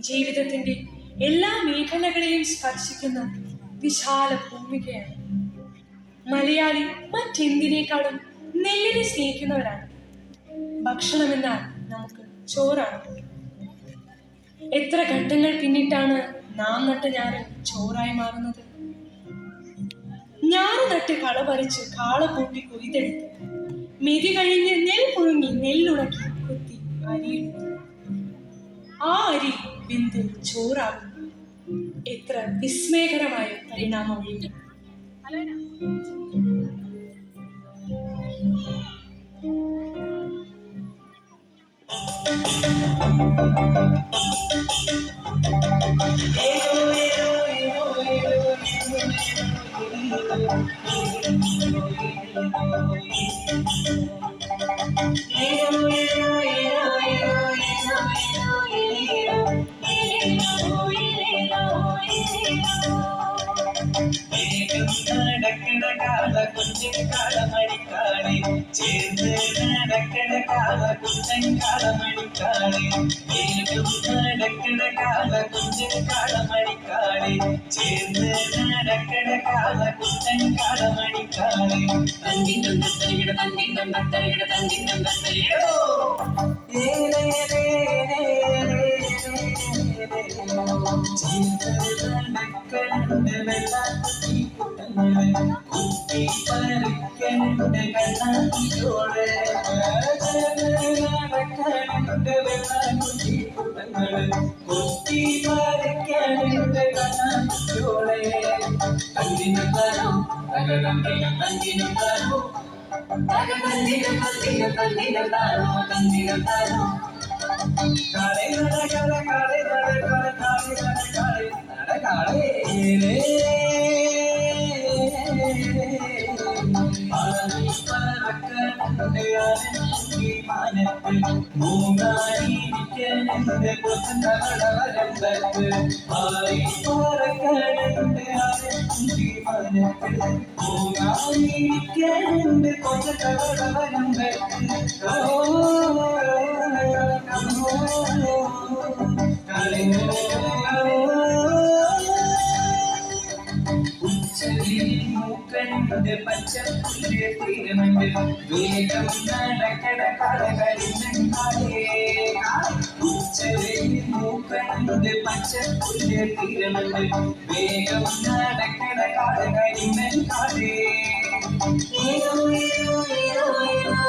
ജീവിതത്തിന്റെ എല്ലാ മേഖലകളെയും സ്പർശിക്കുന്ന വിശാല ഭൂമികയാണ്. മലയാളി മറ്റെന്തിനേക്കാളും നെല്ലിനെ സ്നേഹിക്കുന്നവരാണ്. ഭക്ഷണമെന്നാൽ നമുക്ക് ചോറാണ്. എത്ര ഘട്ടങ്ങൾ പിന്നിട്ടാണ് നാം നട്ട ഞാറ് ചോറായി മാറുന്നത്? ഞാറ് നട്ട് കള പറിച്ച് കാള കൂട്ടി കൊയ്തെടുത്ത് മെതി കഴിഞ്ഞ് നെൽ പുഴുങ്ങി നെല്ലുണക്കി കുത്തി അരിയെടുത്തു ആ അരി ബിന്ദു ചോറാകും എത്ര വിസ്മയകരമായ പരിണാമമൊഴിഞ്ഞു നടക്കണ കാല കുഞ്ഞൻ കാലമണിക്കാളെ ചേർന്ന് നടക്കണ കാല കുഞ്ഞൻ കാലമണിക്കാളെ ഏകം നടക്കണ കാല കുഞ്ഞൻ കാലമണിക്കാളെ ചേർന്ന് നടക്കണ കാല കുഞ്ഞൻ കാലമണിക്കാളെ തന്നിനും തത്തരികിട തന്നിനും തത്തരികിട തന്നിനും തത്തരികിടോ കാളെ നട കാള കാളെ നട കാള കാളെ നട തരും നട കാളെ മൂന്നായിരിക്കണന്റെ കൊച്ചവരമ്പത്ത് ആയി പറക്കണന്റെ ആനന്ദിമാനത്ത് മൂന്നായിരിക്കണന്റെ ഉച്ചലിൽ പച്ചപ്പുല്ല് തീരുന്നുണ്ട് വേഗം നടക്കട കളകളിലെ ഉച്ചലിൽ മൂക്കണ്ട് പച്ചപ്പുല്ല് തീരുന്നുണ്ട് വേഗം നടക്കട കളകളിലെ കാലേ ഏതോ ഏതോ ഏതോ ഏതോ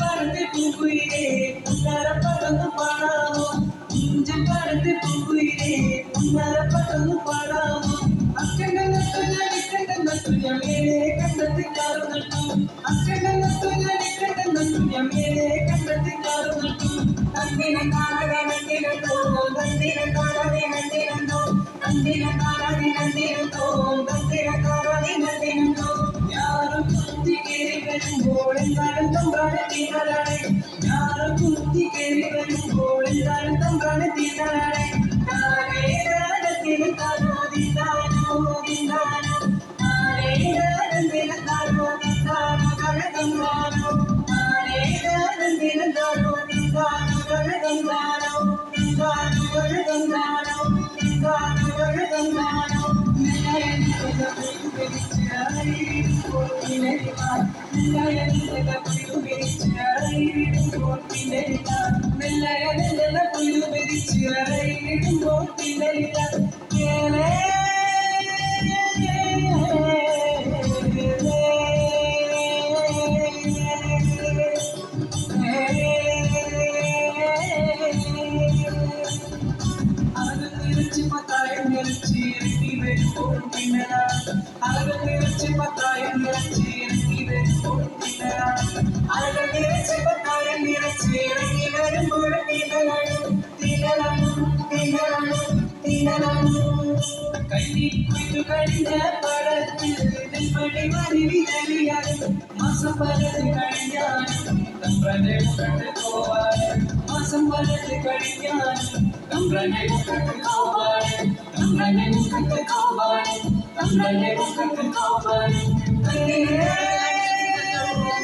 பருந்து பூங்குயிலே உன்னர பறந்து பாடாமோ? இஞ்சு பருந்து பூங்குயிலே உன்னர பறந்து பாடாமோ? அக்கண்ட நத்துஞாடி கண்ட நத்துஞ மேலே கண்டத்து காரணம் அக்கண்ட நத்துஞாடி கண்ட நத்துஞ மேலே கண்டத்து காரணம் நந்தின காரணம் நந்தின தோல் நந்தின காரணம் நந்தின தோல் நந்தின காரணம் വരുമ്പോൾ എന്തായാലും തമ്പാണ് തീരാളാണ് ഞാനും കുത്തി കേറി വരുമ്പോൾ എന്തായാലും തമ്പാണ് തീരാളാണ് താനേ രാഗത്തിന് താനോ ദിതാനോ ദിതാനോ താനേ രാഗത്തിന് താനോ ദിതാനോ കഴകങ്കാനോ താനേ രാഗത്തിന് താനോ ദിതാനോ കഴകങ്കാനോ ദിതാനോ കഴകങ്കാനോ ദിതാനോ കഴകങ്കാനോ അത് തിരിച്ചു മത്തായി പത്തായം നിറച്ച് വരുമ്പോൾ പിന്നലാണ് അഴകൾ നിറച്ച് கழிந்த படத்தில் படி மருவி தெரியாது மாசம் பலது கழிஞ்சான் நம்பனை உட்கட்டு போவார் மாசம் பலது கழிஞ்சான் நம்பனை உட்கட்டு போவார் நம்பனை உட்கட்டு போவார் நம்பனை உட்கட்டு போவார்